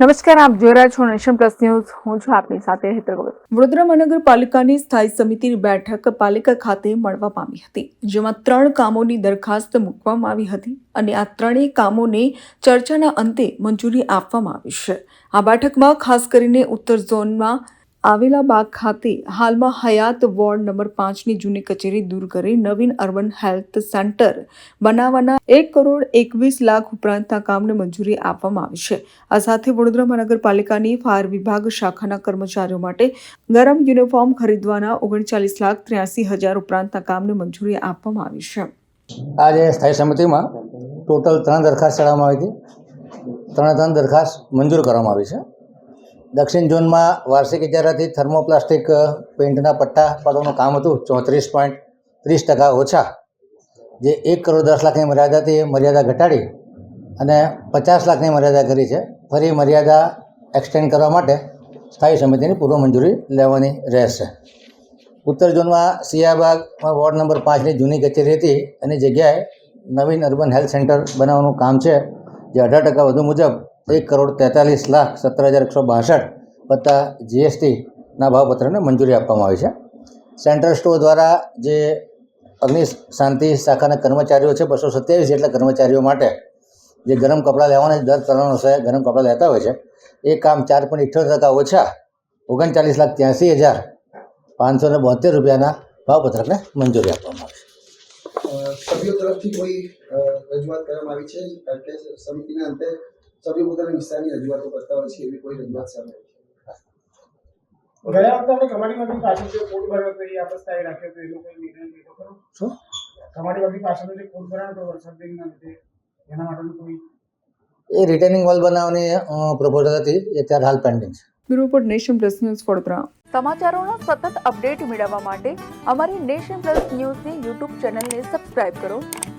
નમસ્કાર, આપ જોઈ રહ્યા છો નેશન પ્લસ ન્યૂઝ. હું છું આપની સાથે હેતર વડોદરા મહાનગરપાલિકાની સ્થાયી સમિતિની બેઠક પાલિકા ખાતે મળવા પામી હતી, જેમાં ત્રણ કામોની દરખાસ્ત મૂકવામાં આવી હતી અને આ ત્રણેય કામોને ચર્ચાના અંતે મંજૂરી આપવામાં આવી છે. આ બેઠકમાં ખાસ કરીને ઉત્તર ઝોનમાં આવેલા બાગ ખાતે હાલમાં હયાત વોર્ડ નંબર પાંચની જૂની કચેરી દૂર કરી નવીન અર્બન હેલ્થ સેન્ટર બનાવવાના એક કરોડ એકવીસ લાખ ઉપરાંતના કામને મંજૂરી આપવામાં આવી છે. આ સાથે વડોદરા મહાનગરપાલિકાની ફાયર વિભાગ શાખાના કર્મચારીઓ માટે ગરમ યુનિફોર્મ ખરીદવાના ઓગણચાલીસ લાખ ત્ર્યાસી હજાર ઉપરાંતના કામને મંજૂરી આપવામાં આવી છે. આજે સ્થાયી સમિતિમાં ટોટલ ત્રણ દરખાસ્ત ચડાવવામાં આવી હતી. ત્રણે ત્રણ દરખાસ્ત મંજૂર કરવામાં આવી છે. દક્ષિણ ઝોનમાં વાર્ષિક ઇજારાથી થર્મોપ્લાસ્ટિક પેઇન્ટના પટ્ટા પાડવાનું કામ હતું. ચોત્રીસ પોઈન્ટ ત્રીસ ટકા ઓછા. જે એક કરોડ દસ લાખની મર્યાદાથી મર્યાદા ઘટાડી અને પચાસ લાખની મર્યાદા કરી છે. ફરી મર્યાદા એક્સટેન્ડ કરવા માટે સ્થાયી સમિતિની પૂર્વ મંજૂરી લેવાની રહેશે. ઉત્તર ઝોનમાં સિયાબાગમાં વોર્ડ નંબર પાંચની જૂની કચેરી હતી. એની જગ્યાએ નવીન અર્બન હેલ્થ સેન્ટર બનાવવાનું કામ છે. જે અઢાર ટકા વધુ મુજબ એક કરોડ તેતાલીસ લાખ સત્તર હજાર એકસો બાસઠ વત્તા જીએસટીના ભાવપત્રને મંજૂરી આપવામાં આવી છે. સેન્ટ્રલ સ્ટોર દ્વારા જે અગ્નિ શાંતિ શાખાના કર્મચારીઓ છે, બસો સત્યાવીસ જેટલા કર્મચારીઓ માટે જે ગરમ કપડાં લેવાના દર ત્રણ વર્ષે ગરમ કપડાં લેતા હોય છે, એ કામ ચાર પોઈન્ટ ઇઠ્યોતેર ટકા ઓછા ઓગણચાલીસ લાખ ત્યાંસી હજાર પાંચસો ને બોતેર રૂપિયાના ભાવપત્રકને મંજૂરી આપવામાં આવશે સભ્યો તરફથી કોઈ રજૂઆત કરવામાં આવી છે? સમિતિના અંતે સભ્યો પોતાના વિસ્તારની રજૂઆતો કરતા હોય છે એવી કોઈ રજૂઆત સામે આવી ગયા વખતે આપણે કમાડીમાંથી પાછળ જે કોડ ભર્યો હતો એ આપણે સ્થાયી રાખ્યો હતો એનો કોઈ નિર્ણય લીધો ખરો? શું? કમાડીમાંથી પાછળનો જે કોડ ભરાયો હતો વરસાદના લીધે એના માટેનું કોઈ એ રિટેનિંગ વોલ બનાવવાની પ્રપોઝલ હતી એ અત્યારે હાલ પેન્ડિંગ છે. Bureau report nation plus news Vadodara. સમાચારોના સતત અપડેટ મેળવવા માટે અમારી નેશન પ્લસ ન્યૂઝની યુટ્યુબ ચેનલને સબસ્ક્રાઇબ કરો.